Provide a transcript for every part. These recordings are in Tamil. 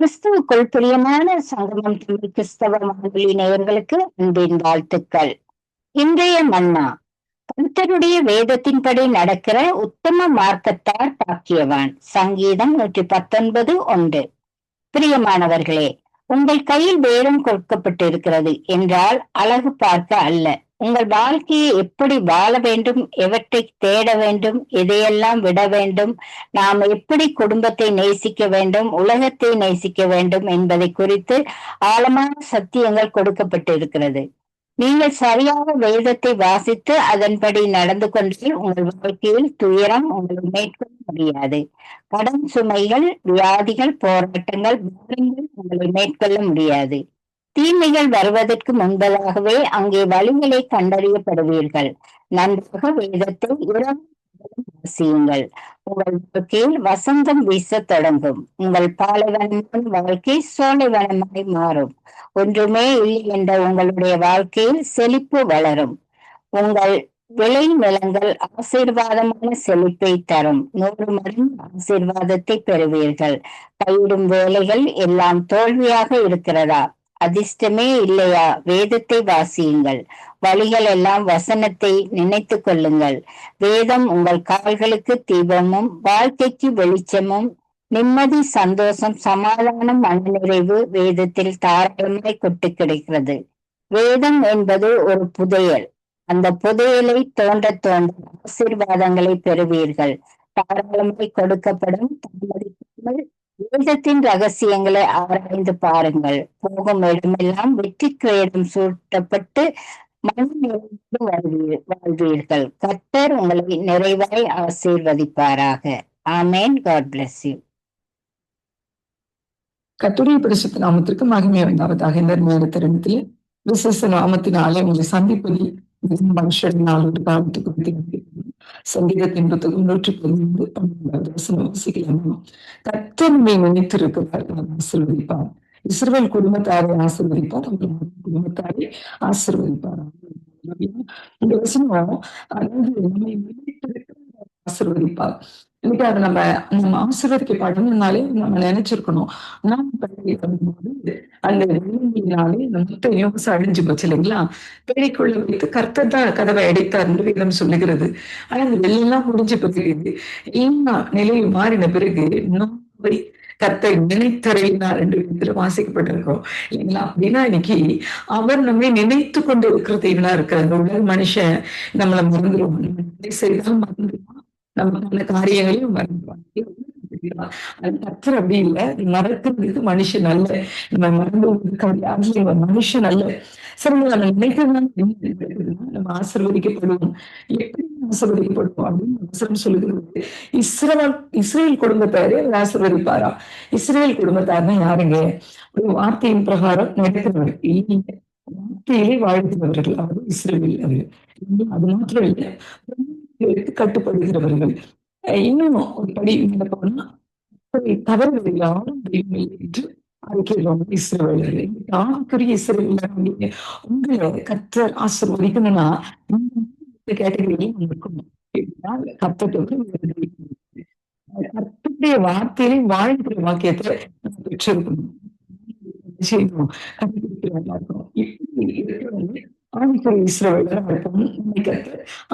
கிறிஸ்துவுக்குள் பிரியமான சங்கமம் தமிழ் கிறிஸ்தவ மகளிர் நேயர்களுக்கு அன்பின் வாழ்த்துக்கள். இன்றைய மன்னா கர்த்தருடைய வேதத்தின்படி நடக்கிற உத்தம மார்க்கத்தார் பாக்கியவான். சங்கீதம் நூற்றி பத்தொன்பது ஒன்று. பிரியமானவர்களே உங்கள் கையில் வேதம் கொடுக்கப்பட்டிருக்கிறது என்றால் அழகு பார்க்க அல்ல. உங்கள் வாழ்க்கையை எப்படி வாழ வேண்டும் எவற்றை தேட வேண்டும் எதையெல்லாம் விட வேண்டும் நாம் எப்படி குடும்பத்தை நேசிக்க வேண்டும் உலகத்தை நேசிக்க வேண்டும் என்பதை குறித்து ஆழமான சத்தியங்கள் கொடுக்கப்பட்டிருக்கிறது. நீங்கள் சரியாக வேதத்தை வாசித்து அதன்படி நடந்து கொண்டு உங்கள் வாழ்க்கையில் துயரம் உங்களை மேற்கொள்ள முடியாது. கடன் சுமைகள் வியாதிகள் போராட்டங்கள் பாரங்கள் உங்களை மேற்கொள்ள முடியாது. தீமைகள் வருவதற்கு முன்பதாகவே அங்கே வழிகளை கண்டறியப்படுவீர்கள். நன்றாக வேதத்தை இரவு வாசியுங்கள். உங்கள் வாழ்க்கையில் வசந்தம் வீச தொடங்கும். உங்கள் பாலைவனமான வாழ்க்கை சோலைவனமாய் மாறும். ஒன்றுமே இல்லை என்ற உங்களுடைய வாழ்க்கையில் செழிப்பு வளரும். உங்கள் விளை நிலங்கள் ஆசீர்வாதமான செழிப்பை தரும். நூறு மடங்கு ஆசீர்வாதத்தை பெறுவீர்கள். பயிரும் வேலைகள் எல்லாம் தோல்வியாக இருக்கிறதா? அதிர்ஷ்டமே இல்லையா? வேதத்தை வாசியுங்கள். வழிகள் எல்லாம் வசனத்தை நினைத்து கொள்ளுங்கள். வேதம் உங்கள் கால்களுக்கு தீபமும் வாழ்க்கைக்கு வெளிச்சமும் நிம்மதி சந்தோஷம் சமாதானம் மனநிறைவு வேதத்தில் தாராளமாய் கொட்டு கிடைக்கிறது. வேதம் என்பது ஒரு புதையல். அந்த புதையலை தோன்ற தோன்ற ஆசீர்வாதங்களை பெறுவீர்கள். தாராளமாய் கொடுக்கப்படும் தாமதிக்காமல் வேதத்தின் ரகசியங்களை ஆராய்ந்து பாருங்கள். போகும் இடமெல்லாம் வெற்றி கிரேடம் சூட்டப்பட்டு மனநிறைவு வாழ்வீர்கள் கத்தர் உங்களை நிறைவாய் ஆசீர்வதிப்பாராக. ஆமேன். God bless you. கத்துடைய பரிசுத்த நாமத்திற்கு மகிமை உண்டாவதாக. இந்த நேர தருணத்தில் விசேஷ நாமத்தினாலே உங்களை சந்திப்பதில் மனுஷனால் ஒரு காலத்துக்கு சங்கீதத்தின் புத்தகம் நூற்றி பதினைந்து பன்னெண்டாவது வசனம் வாசிக்கலாமா. கத்தன்மை நினைத்திருக்கிறார் ஆசிர்வதிப்பார். இஸ்ரவேல் குடும்பத்தாரை ஆசிர்வதிப்பார் அவர்கள் குடும்பத்தாரை ஆசிர்வதிப்பார் இந்த வசனம் அதாவது நம்மை ஆசிர்வதிப்பார். இன்னைக்கு அதை நம்ம நம்ம ஆசீர்வதிக்கப்படணும்னாலே நம்ம நினைச்சிருக்கணும். நாம் பள்ளி வரும்போது அந்த வெள்ளினாலே மொத்த யோகசம் அழிஞ்சு போச்சு இல்லைங்களா? பேழைக்குள்ள வைத்து கர்த்தர் தான் கதவை அடைத்தார் என்று வேதம் சொல்லுகிறது. ஆனா அந்த வெள்ளெல்லாம் முடிஞ்சு போகிறது இன்னும் நிலை மாறின பிறகு நோய் கத்தை நினைத்தறையினார் என்று விதத்துல வாசிக்கப்பட்டிருக்கிறோம். இல்லைங்களா? அப்படின்னா இன்னைக்கு அவர் நம்மை நினைத்து கொண்டு இருக்கிற தெய்வனா இருக்கிற உலக மனுஷன் நம்மளை மறந்துடுவோம் நம்ம செய்தால் மறந்துடுவோம் நமக்கான காரியங்களையும் மறந்துடுவாங்க அது கத்தர் அப்படி இல்லை. மறக்கிறது மனுஷன் அல்ல. நம்ம மறந்து மனுஷன் அல்ல. சரி நம்ம நினைக்கிறதுனால நம்ம ஆசிர்வதிக்கப்படுவோம். எப்படி ஆசிர்வதிக்கப்படுவோம் அப்படின்னு சொல்லுகிறது. இஸ்ரவல் இஸ்ரேல் குடும்பத்தாரே அவர் ஆசிர்வதிப்பாரா? இஸ்ரேல் குடும்பத்தார்னா யாருங்க? ஒரு வார்த்தையின் பிரகாரம் நடக்கிறவர். இல்லைங்க வார்த்தையிலே வாழ்கிறவர்கள் அவர் இஸ்ரேல் அவர்கள். அது மாத்திரம் இல்லை. கட்டுப்படுகிறவர்கள். இன்னும் ஒரு படி போனா தவறுகள் யாரும் என்று அறிக்கையிலும் இஸ்ரவேலர் யாருக்குரிய இஸ்ரவேலர் உங்களை கத்தர் ஆசிர்வதிக்கணும்னா கேட்டகரியிலையும் இருக்கணும் கத்துடைய வார்த்தையிலே வாழ்கிற வாக்கியத்தை பெற்றிருக்கணும். செய்யணும்? கண்டுபிடிக்கிறவங்களா இருக்கணும் இப்படி இருக்கிறவங்க ஆவிக்குற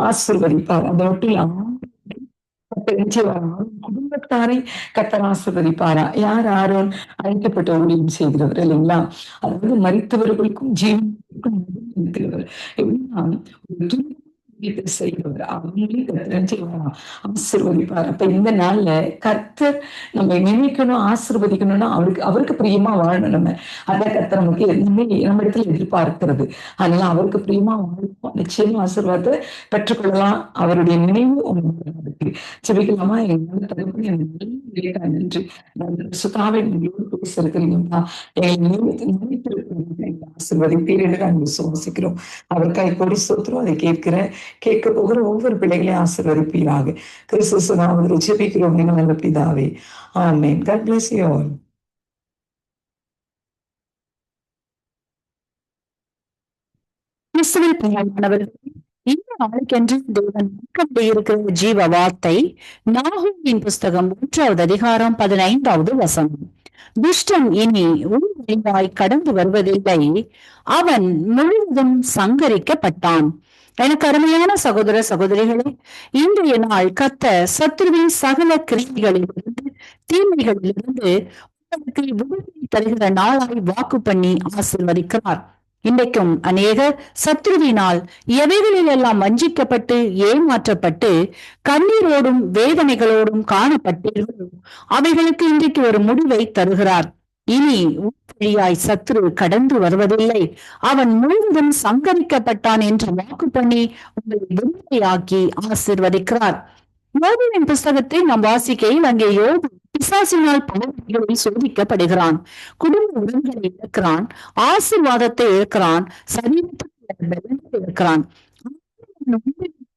ஆசிர்வதிப்பார். அதை மட்டும் குடும்பத்தாரை கத்தர் ஆசிர்வதிப்பாரா? யார் ஆரோன்? அழைக்கப்பட்ட ஊழியம் செய்கிறவர் இல்லைங்களா? அதாவது மறித்தவர்களுக்கும் ஜீவனுக்கும் வீட்டு எப்படின்னா அவங்களையும் அவங்களே செய்வாராம் ஆசிர்வதிப்பார். அப்ப இந்த நாள்ல கர்த்தர் நம்ம நினைக்கணும் ஆசிர்வதிக்கணும்னா அவருக்கு அவருக்கு பிரியமா வாழணும் நம்ம. அதான் கர்த்தர் நமக்கு எதுவுமே நம்ம இடத்துல எதிர்பார்க்கிறது. அதனால அவருக்கு பிரியமா வாழும் நிச்சயமா ஆசீர்வாதத்தை பெற்றுக்கொள்ளலாம். அவருடைய நினைவு உங்களுக்கு செபிக்கலாமா எங்க தகவல் எனக்கு நன்றி. சுதாவை உங்களோடு பேசுறதுலையும் எங்களை நினைவு நினைத்திருக்கிறீங்க ஆசீர்வதிப்பீர் என்று நாங்கள் விசுவாசிக்கிறோம் அவருக்காய் கொடி சூத்திரம் அதை கேட்கிற கேட்க போகிற ஒவ்வொரு பிள்ளைகளையும் ஆசிர்வதிப்பீராக. கிறிஸ்துவ நாமத்தில் ஜெபிக்கிறோம் எங்கள் நல்ல பிதாவே. ஆமேன். God பிளஸ் யூ ஆல் கிறிஸ்துவில் இந்த நாளுக்கென்று தேவன் இருக்கிற ஜீவ வார்த்தை புஸ்தகம் மூன்றாவது அதிகாரம் பதினைந்தாவது வசனம். துஷ்டன் இனி உள் கடந்து வருவதில்லை. அவன் முழுவதும் சங்கரிக்கப்பட்டான். எனக்கு அருமையான சகோதர சகோதரிகளே இன்றைய நாள் கத்த சத்ருவின் சகல கிருதிகளிலிருந்து தீமைகளிலிருந்து உங்களுக்கு விடுதலை தருகிற நாளாய் வாக்கு பண்ணி ஆசிர்வதிக்கிறார். இன்றைக்கும் அநேகர் சத்ருவினால் எவைகளில் எல்லாம் வஞ்சிக்கப்பட்டு ஏமாற்றப்பட்டு கண்ணீரோடும் வேதனைகளோடும் காணப்பட்டீர்களோ அவைகளுக்கு இன்றைக்கு ஒரு முடிவை தருகிறார். இனி வழியாய் சத்ரு கடந்து வருவதில்லை. அவன் முழுவதும் சங்கரிக்கப்பட்டான் என்று வாக்கு பண்ணி உங்களை விடுதலையாக்கி ஆசிர்வதிக்கிறார். யோபுவின் புஸ்தகத்தை நாம் வாசிக்கையில் அங்கே யோபு பிசாசினால் பல வழிகளில் சோதிக்கப்படுகிறான். குடும்ப உறவுகளை இழக்கிறான். ஆசிர்வாதத்தை இழக்கிறான். சரீரத்தை இருக்கிறான்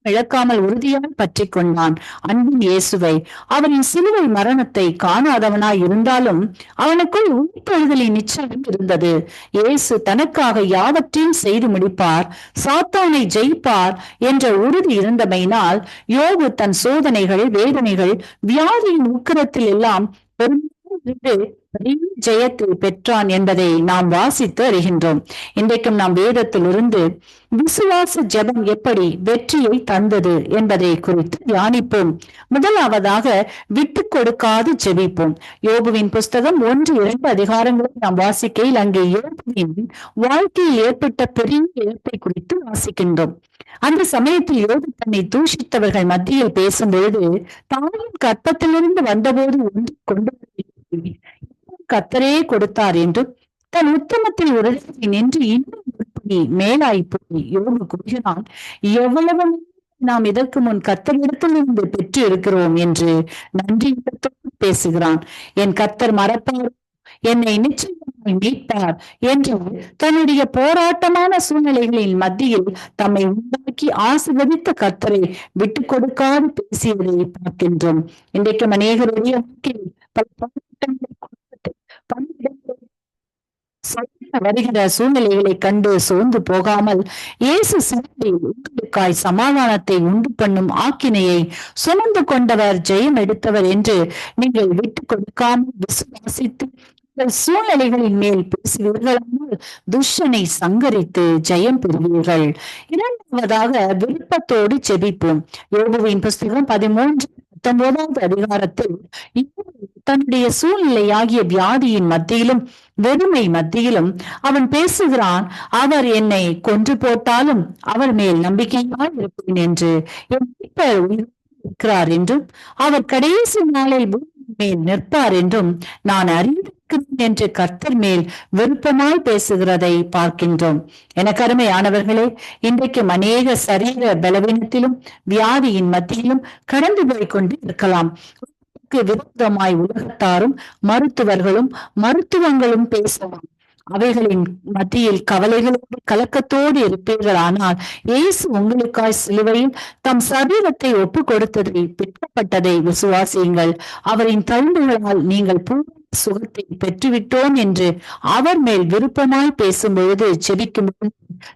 இழக்காமல் உறுதியாய் பற்றி கொண்டான். அன்பின் இயேசுவை அவரின் சிலுவை மரணத்தை காணாதவனாய் இருந்தாலும் அவனுக்குள் உயிர்த்தெழுதலின் நிச்சயம் இருந்தது. இயேசு தனக்காக யாவற்றையும் செய்து முடிப்பார் சாத்தானை ஜெயிப்பார் என்ற உறுதி இருந்தமையினால் யோகு தன் சோதனைகள் வேதனைகள் வியாதியின் உக்கிரத்தில் எல்லாம் பெரும் பெருமிட்டு ஜெயத்தை பெற்றான் என்பதை நாம் வாசித்து அறிகின்றோம். இன்றைக்கும் நாம் வேதத்திலிருந்து விசுவாச ஜெபம் எப்படி வெற்றியை தந்தது என்பதை குறித்து தியானிப்போம். முதலாவதாக விட்டு கொடுக்காது ஜெபிப்போம். யோபுவின் புஸ்தகம் ஒன்று இரண்டு அதிகாரங்களை நாம் வாசிக்கையில் அங்கே யோபுவின் வாழ்க்கையில் ஏற்பட்ட பெரிய இழப்பை குறித்து வாசிக்கின்றோம். அந்த சமயத்தில் யோபு தன்னை தூஷித்தவர்கள் மத்தியில் பேசும் பொழுது தாயின் கற்பத்திலிருந்து வந்தபோது ஒன்று கொண்டு கத்தரே கொடுத்தார் என்று தன் உத்தமத்தில் உறுதி நின்று இன்னும் உருப்படி மேலாய் போய் யோகு கூறினான் எவ்வளவு நாம் இதற்கு முன் கத்தரிடத்திலிருந்து பெற்று இருக்கிறோம் என்று நன்றி பேசுகிறான். என் கத்தர் மறப்பார் என்னை நிச்சயமாய் மீட்பார் என்று தன்னுடைய போராட்டமான சூழ்நிலைகளின் மத்தியில் தம்மை உண்டாக்கி ஆசிர்வதித்த கத்தரை விட்டு கொடுக்காது பேசியதை பார்க்கின்றோம். இன்றைக்கு அநேகருடைய பல போராட்டங்களை வருகிற சூழ்நிலைகளை கண்டு சோர்ந்து போகாமல் இயேசு சிலுவையில் உங்களுக்காய் சமாதானத்தை உண்டு பண்ணும் ஆக்கினையை சுமந்து கொண்டவர் ஜெயம் எடுத்தவர் என்று நீங்கள் விட்டு கொடுக்காமல் விசுவாசித்து சூழ்நிலைகளின் மேல் பேசுவீர்களானால் துஷனை சங்கரித்து ஜெயம் பெறுவீர்கள். இரண்டாவதாக விருப்பத்தோடு செபிப்போம் யோகுவின் புஸ்தகம் பதிமூன்று பத்தொன்பதாவது அதிகாரத்தில் தன்னுடைய சூழ்நிலையாகிய வியாதியின் மத்தியிலும் வெறுமை மத்தியிலும் அவன் பேசுகிறான். அவர் என்னை கொன்று போட்டாலும் அவர் மேல் நம்பிக்கையாக இருப்பேன் என்று என் இருக்கிறார் என்றும் அவர் கடைசி நாளில் மேல் நிற்பார் என்றும் நான் அறிந்திருக்கிறேன் என்று கர்த்தர் மேல் விருப்பமாய் பேசுகிறதை பார்க்கின்றோம். எனக்கு அருமையானவர்களே இன்றைக்கும் அநேக சரீர பலவீனத்திலும் வியாதியின் மத்தியிலும் கடந்து போய் கொண்டு இருக்கலாம் விரோதமாய் உலகத்தாரும் மருத்துவர்களும் மருத்துவங்களும் பேசலாம். அவைகளின் மத்தியில் கவலைகளோடு கலக்கத்தோடு இருப்பீர்கள். ஆனால் இயேசு உங்களுக்காய் சிலுவையில் தம் சரீரத்தை ஒப்பு கொடுத்ததை பெற்றப்பட்டதை விசுவாசியுங்கள். அவரின் தழும்புகளால் நீங்கள் சுகத்தை பெற்றுவிட்டோம் என்று அவர் மேல் விருப்பமாய் பேசும் பொழுது செபிக்கும்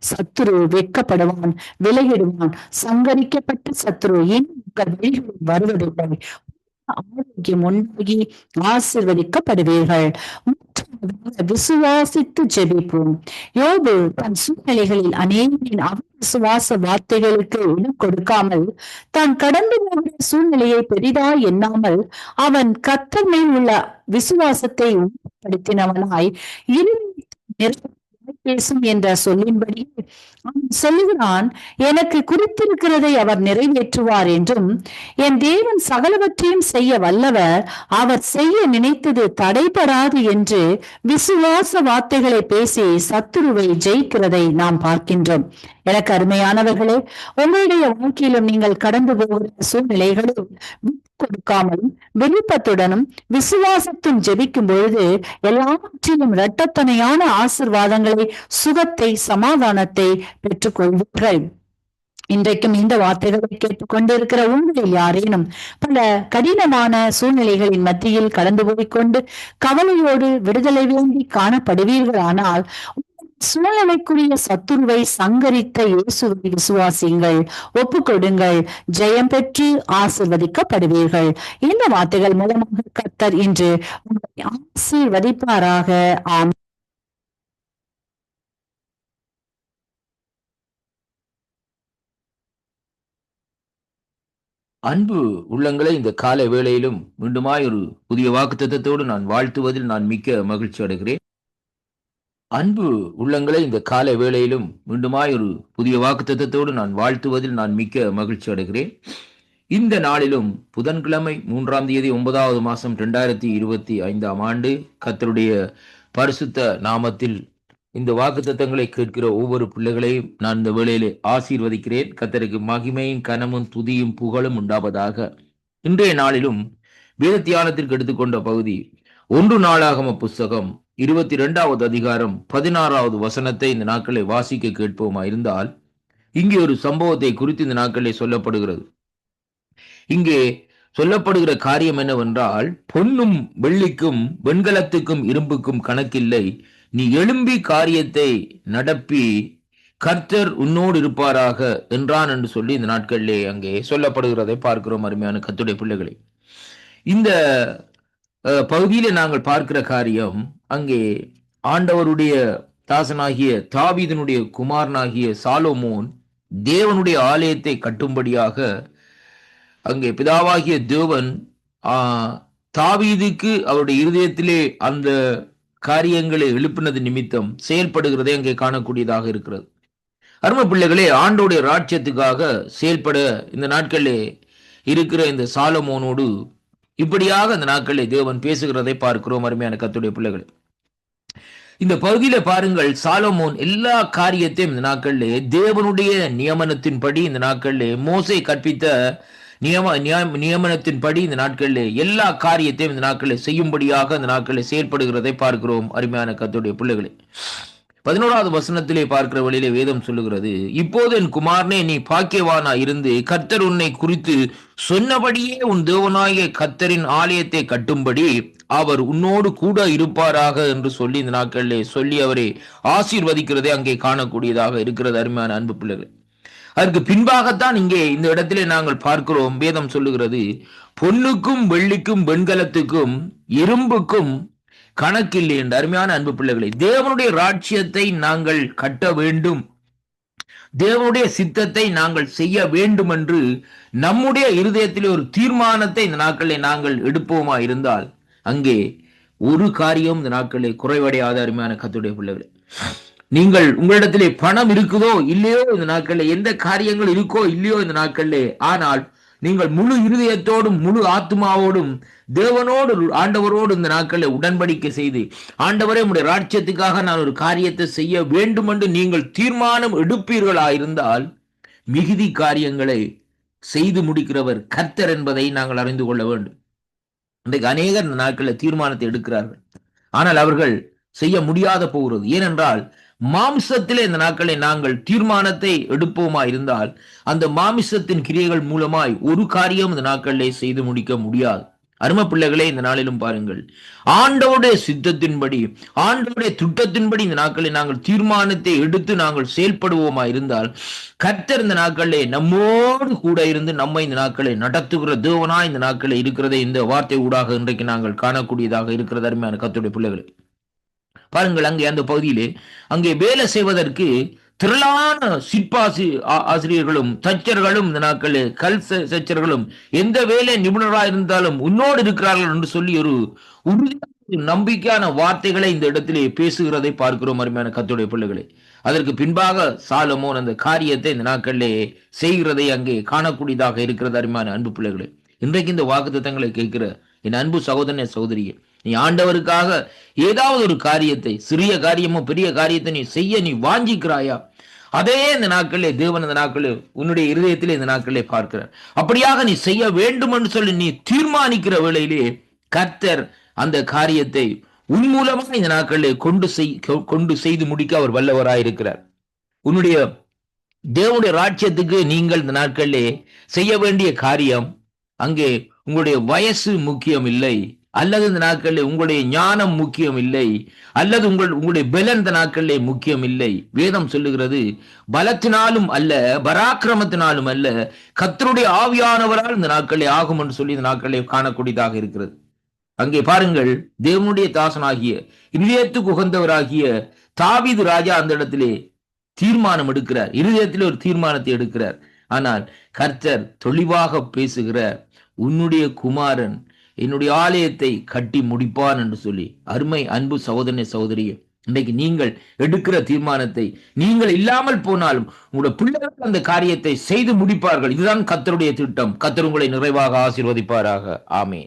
சத்துரு வெட்கப்படுவான் விலகிடுவான். சங்கரிக்கப்பட்ட சத்துரு இனி உங்கள் வழிகளில் வருவதில்லை? ஆரோக்கியம் உண்டாகி ஆசிர்வதிக்கப்படுவீர்கள். விசுவாசித்து ஜெபிப்போம். யோபு தன் சூழ்நிலைகளில் அநேகரின் அவிசுவாச வார்த்தைகளுக்கு இடம் கொடுக்காமல் தான் கடந்து போகிற சூழ்நிலையை பெரிதா எண்ணாமல் அவன் கத்தர் மேல் உள்ள விசுவாசத்தை உறுதிப்படுத்தினவனாய் இரு பேசும் என்ற சொல்லின்படி சொல்லுகிறான் எனக்கு குறித்திருக்கிறதை அவர் நிறைவேற்றுவார் என்றும் என் தேவன் சகலவற்றையும் செய்ய வல்லவர் அவர் செய்ய நினைத்தது தடைபடாது என்று விசுவாச வார்த்தைகளை பேசி சத்துருவை ஜெயிக்கிறதை நாம் பார்க்கின்றோம். எனக்கு அருமையானவர்களே உங்களுடைய வாழ்க்கையிலும் நீங்கள் கடந்து போகிற சூழ்நிலைகளும் கொடுக்காமலும் விருப்பத்துடனும் விசுவாசத்தும் ஜெபிக்கும் பொழுது எல்லாவற்றிலும் இரட்டத்தனையான ஆசிர்வாதங்களை சுகத்தை சமாதானத்தை பெற்றுக்கொள்வீர்கள். இன்றைக்கும் இந்த வார்த்தைகளை கேட்டுக்கொண்டிருக்கிற உங்களில் யாரேனும் பல கடினமான சூழ்நிலைகளின் மத்தியில் கடந்து போய்க்கொண்டு கவலையோடு விடுதலை வேண்டி காணப்படுவீர்களானால் சூழ்நிலைக்குரிய சத்துருவை சங்கரித்த இயேசுவை விசுவாசியுங்கள் ஒப்புக்கொடுங்கள். ஜெயம் பெற்று ஆசிர்வதிக்கப்படுவீர்கள். இந்த வார்த்தைகள் மூலமாக கத்தர் இன்று உங்களை ஆசீர்வதிப்பாராக. ஆம் அன்பு உள்ளங்களை இந்த கால வேளையிலும் மீண்டுமாய் ஒரு புதிய வாக்குத்தத்தத்தோடு நான் வாழ்த்துவதில் நான் மிக்க மகிழ்ச்சி அடைகிறேன். அன்பு உள்ளங்களை இந்த கால வேளையிலும் மீண்டுமாய் ஒரு புதிய வாக்குத்தத்தத்தோடு நான் வாழ்த்துவதில் நான் மிக்க மகிழ்ச்சி அடைகிறேன். இந்த நாளிலும் புதன்கிழமை மூன்றாம் தேதி ஒன்பதாவது மாதம் ரெண்டாயிரத்தி இருபத்தி ஐந்தாம் ஆண்டு கத்தருடைய பரிசுத்த நாமத்தில் இந்த வாக்குத்தத்தங்களை கேட்கிற ஒவ்வொரு பிள்ளைகளையும் நான் இந்த வேளையிலே ஆசீர்வதிக்கிறேன். கத்தருக்கு மகிமையும் கனமும் துதியும் புகழும் உண்டாவதாக. இன்றைய நாளிலும் வேத தியானத்திற்கு எடுத்துக்கொண்ட பகுதி ஒன்று நாளாகம புஸ்தகம் இருபத்தி ரெண்டாவது அதிகாரம் பதினாறாவது வசனத்தை இந்த நாட்களை வாசிக்க கேட்போமா இருந்தால் இங்கே ஒரு சம்பவத்தை குறித்து இந்த நாட்களே சொல்லப்படுகிறது. இங்கே சொல்லப்படுகிற காரியம் என்னவென்றால் பொன்னும் வெள்ளிக்கும் வெண்கலத்துக்கும் இரும்புக்கும் கணக்கில்லை. நீ எழும்பி காரியத்தை நடப்பி கர்த்தர் உன்னோடு இருப்பாராக என்றான் என்று சொல்லி இந்த நாட்களிலே அங்கே சொல்லப்படுகிறதை பார்க்கிறோம் அருமையான கத்துடைய பிள்ளைகளை. இந்த பகுதியில நாங்கள் பார்க்கிற காரியம் அங்கே ஆண்டவருடைய தாசனாகிய தாவீதனுடைய குமாரனாகிய சாலோமோன் தேவனுடைய ஆலயத்தை கட்டும்படியாக அங்கே பிதாவாகிய தேவன் தாவீதுக்கு அவருடைய இருதயத்திலே அந்த காரியங்களை எழுப்பினது நிமித்தம் செயல்படுகிறதை அங்கே காணக்கூடியதாக இருக்கிறது. அரும பிள்ளைகளே ஆண்டோடைய ராட்சியத்துக்காக செயல்பட இந்த நாட்களிலே இருக்கிற இந்த சாலமோனோடு இப்படியாக அந்த நாட்களிலே தேவன் பேசுகிறதை பார்க்கிறோம் அருமையான கத்துடைய பிள்ளைகள். இந்த பகுதியில பாருங்கள் சாலமோன் எல்லா காரியத்தையும் இந்த நாட்களிலே தேவனுடைய நியமனத்தின்படி இந்த நாட்களிலே மோசை கற்பித்த நியம நியமனத்தின்படி இந்த நாட்களிலே எல்லா காரியத்தையும் இந்த நாட்களில் செய்யும்படியாக இந்த நாட்களில் செயல்படுகிறதை பார்க்கிறோம் அருமையான கத்துடைய பிள்ளைகளே. பதினோராவது வசனத்திலே பார்க்கிற வழியிலே வேதம் சொல்லுகிறது இப்போது என் குமாரனே நீ பாக்கியவானா இருந்து கர்த்தர் உன்னை குறித்து சொன்னபடியே உன் தேவனாகிய கர்த்தரின் ஆலயத்தை கட்டும்படி அவர் உன்னோடு கூட இருப்பாராக என்று சொல்லி இந்த நாட்களிலே சொல்லி அவரை ஆசீர்வதிக்கிறதே அங்கே காணக்கூடியதாக இருக்கிறது அருமையான அன்பு பிள்ளைகள். அதற்கு பின்பாகத்தான் இங்கே இந்த இடத்திலே நாங்கள் பார்க்கிறோம் வேதம் சொல்லுகிறது பொன்னுக்கும் வெள்ளிக்கும் வெண்கலத்துக்கும் இரும்புக்கும் கணக்கில்லை என்று அருமையான அன்பு பிள்ளைகளை தேவனுடைய ராட்சியத்தை நாங்கள் கட்ட வேண்டும். தேவனுடைய சித்தத்தை நாங்கள் செய்ய வேண்டும் என்று நம்முடைய இருதயத்திலே ஒரு தீர்மானத்தை இந்த நாட்களில் நாங்கள் எடுப்போமா இருந்தால் அங்கே ஒரு காரியம் இந்த நாட்களில் குறைவடையாத அருமையான கத்துடைய பிள்ளைகளே. நீங்கள் உங்களிடத்திலே பணம் இருக்குதோ இல்லையோ இந்த நாட்களில் எந்த காரியங்கள் இருக்கோ இல்லையோ இந்த நாட்களில் ஆனால் நீங்கள் முழு இருதயத்தோடும் முழு ஆத்மாவோடும் தேவனோடு ஆண்டவரோடு இந்த நாட்களில் உடன்படிக்கை செய்து ஆண்டவரே உடைய ராட்சியத்துக்காக நான் ஒரு காரியத்தை செய்ய வேண்டும் என்று நீங்கள் தீர்மானம் எடுப்பீர்களா இருந்தால் மிகுதி காரியங்களை செய்து முடிக்கிறவர் கர்த்தர் என்பதை நாங்கள் அறிந்து கொள்ள வேண்டும். இன்றைக்கு அநேகர் இந்த நாட்களில் தீர்மானத்தை எடுக்கிறார்கள். ஆனால் அவர்கள் செய்ய முடியாத போகிறது. ஏனென்றால் மாம்சத்திலே இந்த நாட்களை நாங்கள் தீர்மானத்தை எடுப்போமா இருந்தால் அந்த மாமிசத்தின் கிரியைகள் மூலமாய் ஒரு காரியம் இந்த நாட்களிலே செய்து முடிக்க முடியாது. அரும பிள்ளைகளே இந்த நாளிலும் பாருங்கள். ஆண்டவருடைய சித்தத்தின்படி ஆண்டவருடைய திட்டத்தின்படி இந்த நாட்களில் நாங்கள் தீர்மானத்தை எடுத்து நாங்கள் செயல்படுவோமா இருந்தால் கர்த்தர் இந்த நாட்களிலே நம்மோடு கூட இருந்து நம்மை இந்த நாட்களை நடத்துகிற தேவனா இந்த நாட்களில் இருக்கிறதை இந்த வார்த்தை ஊடாக இன்றைக்கு நாங்கள் காணக்கூடியதாக இருக்கிறது அருமையான கத்துடைய பிள்ளைகளை. பாருங்கள் அங்கே அந்த பகுதியிலே அங்கே வேலை செய்வதற்கு திரளான சிற்பாசி ஆ- ஆசிரியர்களும் தச்சர்களும் இந்த நாட்களில் கல் சச்சர்களும் எந்த வேலை நிபுணராக இருந்தாலும் உன்னோடு இருக்கிறார்கள் என்று சொல்லி ஒரு உறுதியான நம்பிக்கையான வார்த்தைகளை இந்த இடத்திலே பேசுகிறதை பார்க்கிறோம் அருமையான கத்துடைய பிள்ளைகளே. அதற்கு பின்பாக சாலமோன் அந்த காரியத்தை இந்த நாட்களிலே செய்கிறதை அங்கே காணக்கூடியதாக இருக்கிறது அருமையான அன்பு பிள்ளைகளே. இன்றைக்கு இந்த வாக்கு திட்டங்களை கேட்கிற என் அன்பு சகோதரனே சகோதரியே நீ ஆண்டவருக்காக ஏதாவது ஒரு காரியத்தை சிறிய காரியமோ பெரிய காரியத்தை நீ செய்ய நீ வாஞ்சிக்கிறாயா? அதையே இந்த நாட்களிலே தேவன் இந்த நாட்களே உன்னுடைய இருதயத்திலே இந்த நாட்களே பார்க்கிறார். அப்படியாக நீ செய்ய வேண்டும் என்று சொல்லி நீ தீர்மானிக்கிற வேளையிலே கர்த்தர் அந்த காரியத்தை உன் மூலமாக இந்த நாட்களிலே கொண்டு செய் கொண்டு செய்து முடிக்க அவர் வல்லவராயிருக்கிறார். உன்னுடைய தேவனுடைய ராஜ்யத்துக்கு நீங்கள் இந்த நாட்களிலே செய்ய வேண்டிய காரியம் அங்கே உங்களுடைய வயசு முக்கியம் இல்லை. அல்லது இந்த நாட்களில் உங்களுடைய ஞானம் முக்கியம் இல்லை அல்லது உங்கள் உங்களுடைய பலன் இந்த நாட்களிலே முக்கியம் இல்லை வேதம் சொல்லுகிறது பலத்தினாலும் அல்ல பராக்கிரமத்தினாலும் அல்ல கத்தருடைய ஆவியானவரால் இந்த நாட்களே ஆகும் என்று சொல்லி இந்த நாட்களே காணக்கூடியதாக இருக்கிறது. அங்கே பாருங்கள் தேவனுடைய தாசனாகிய இருதயத்துக்கு உகந்தவராகிய தாவிது ராஜா அந்த இடத்திலே தீர்மானம் எடுக்கிறார். இருதயத்திலே ஒரு தீர்மானத்தை எடுக்கிறார். ஆனால் கர்த்தர் தெளிவாக பேசுகிற உன்னுடைய குமாரன் என்னுடைய ஆலயத்தை கட்டி முடிப்பான் என்று சொல்லி அருமை அன்பு சகோதரனை சகோதரியும் இன்றைக்கு நீங்கள் எடுக்கிற தீர்மானத்தை நீங்கள் இல்லாமல் போனாலும் உங்களுடைய பிள்ளைகள் அந்த காரியத்தை செய்து முடிப்பார்கள். இதுதான் கத்தருடைய திட்டம். கத்தர் உங்களை நிறைவாக ஆசீர்வதிப்பாராக. ஆமே